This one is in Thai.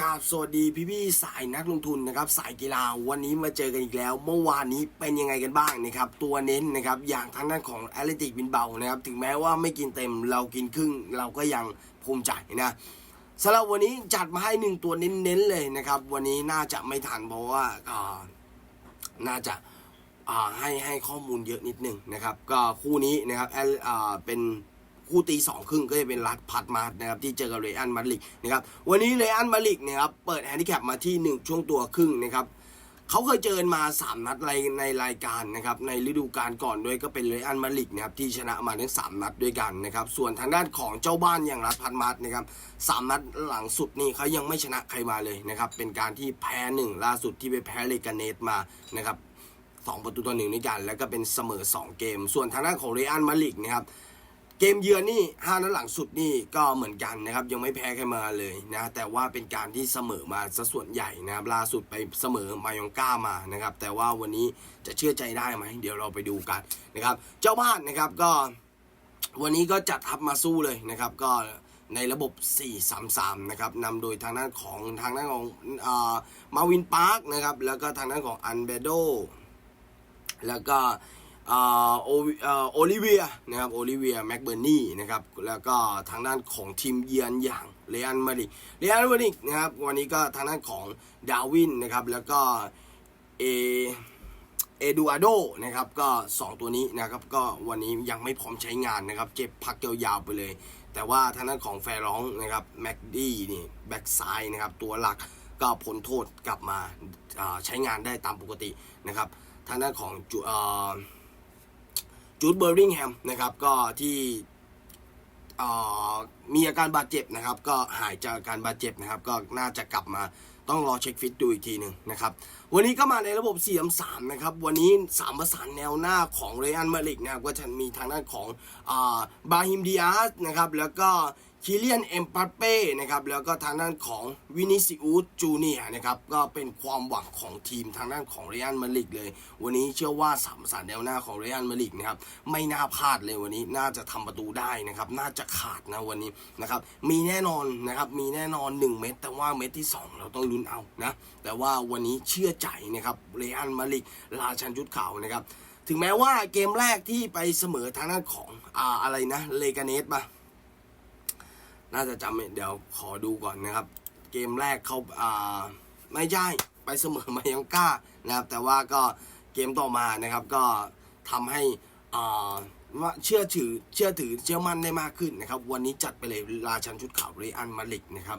กาบสวัสดีพี่ๆสายนักลงทุนนะครับสายกีฬาวันนี้มาเจอกันอีกแล้ว เมื่อวานนี้เป็นยังไงกันบ้างนะครับตัวเน้นนะครับอย่างทางด้านของแอตเลติกบินเบานะครับถึงแม้ว่าไม่กินเต็มเรากินครึ่งเราก็ยังภูมิใจนะสำหรับวันนี้จัดมาให้หนึ่งตัวเน้นๆเลยนะครับวันนี้น่าจะไม่ทันเพราะว่าน่าจะาให้ให้ข้อมูลเยอะนิดนึงนะครับก็คู่นี้นะครับเป็น คู่ตีสองครึ่งก็จะเป็นรัดพัดมาร์นะครับที่เจอกับเรอันมาริกนะครับวันนี้เรอันมาริกนะครับเปิดแฮนดิแคปมาที่ 1 ช่วงตัวครึ่งนะครับเขาเคยเจอมา 3 นัดในในรายการนะครับในฤดูกาลก่อนด้วยก็เป็นเรอันมาดริกนะครับที่ชนะมาทั้ง 3 นัดด้วยกันนะครับส่วนทางด้านของเจ้าบ้านอย่างรัดพัดมาร์นะครับสามนัดหลังสุดนี่เขายังไม่ชนะใครมาเลยนะครับเป็นการที่แพ้หนึ่งล่าสุดที่ไปแพ้เลกาเนตมานะครับสองประตูต่อหนึ่งด้วยกัน แล้วก็เป็นเสมอ 2 เกม ส่วนทางด้านของเรอัลมาดริกนะครับ เกมเยือนนี่ห้านัดหลังสุดนี่ก็เหมือนกันนะครับ ยังไม่แพ้ใครมาเลยนะ แต่ว่าเป็นการที่เสมอมาซะส่วนใหญ่นะครับล่าสุดไปเสมอมายองก้ามานะครับ แต่ว่าวันนี้จะเชื่อใจได้ไหมเดี๋ยวเราไปดูกันนะครับ เจ้าบ้านนะครับก็ วันนี้ก็จัดทัพมาสู้เลยนะครับ ก็ในระบบ 4-3-3 นะครับนำโดยทางด้านของทางด้านของมาวินปาร์คนะครับ แล้วก็ทางด้านของอันเบโดแล้วก็ โอลิเวียนะครับโอลิเวียแม็กเบอร์นี่นะครับแล้วก็ทางด้านของทีมเยือนอย่างเรอัลมาริเรอัลมาริดนะครับวันนี้ก็ทางด้านของดาวินนะครับแล้วก็เอเอดูอาโดนะครับก็ 2 ตัวนี้นะครับก็วันนี้ยังไม่พร้อมใช้งานนะครับเจ็บพักยาวๆไปเลย แต่ว่าทางด้านของแฟร้องนะครับแม็กดี้นี่แบ็กซ้ายนะครับตัวหลักก็พ้นโทษกลับมาาใช้งานได้ตามปกตินะครับทางด้านของจูอ่า จูดเบอร์ริงแฮมนะครับก็ที่มีอาการบาดเจ็บนะครับ ก็หายจากอาการบาดเจ็บนะครับ ก็น่าจะกลับมาต้องรอเช็คฟิตดูอีกทีหนึ่งนะครับ วันนี้ก็มาในระบบ4 3นะครับ วันนี้ 3 ประสานแนวหน้าของเรอันมาดริกนะครับก็จะมีทางด้านของอบาฮิมดิอาสนะครับ แล้วก็ คิเลียนเอ็มปัปเป้นะครับแล้วก็ทางด้านของวินิซิอุสจูเนียนะครับก็เป็นความหวังของทีมทางด้านของเรอัลมาดริกเลย วันนี้เชื่อว่าสามสานแนวหน้าของเรอัลมาดริกนะครับไม่น่าพลาดเลยวันนี้น่าจะทำประตูได้นะครับน่าจะขาดนะวันนี้นะครับมีแน่นอนนะครับมีแน่นอน 1 เม็ดแต่ว่าเม็ดที่ 2 เราต้องลุ้นเอานะแต่ว่าวันนี้เชื่อใจนะครับเรอัลมาดริกราชันชุดขาวนะครับถึงแม้ว่าเกมแรกที่ไปเสมอทางด้านของอ่าอะไรนะเลกาเนสปะ น่าจะจำเดี๋ยวขอดูก่อนนะครับ เกมแรกเขาอ่าไม่ใช่ไปเสมอมายังก้านะครับ แต่ว่าก็เกมต่อมานะครับก็ทำให้อ่าว่าเชื่อถือเชื่อถือเชื่อมั่นได้มากขึ้นนะครับ วันนี้จัดไปเลยราชันชุดขาวเรอันมาลิกนะครับ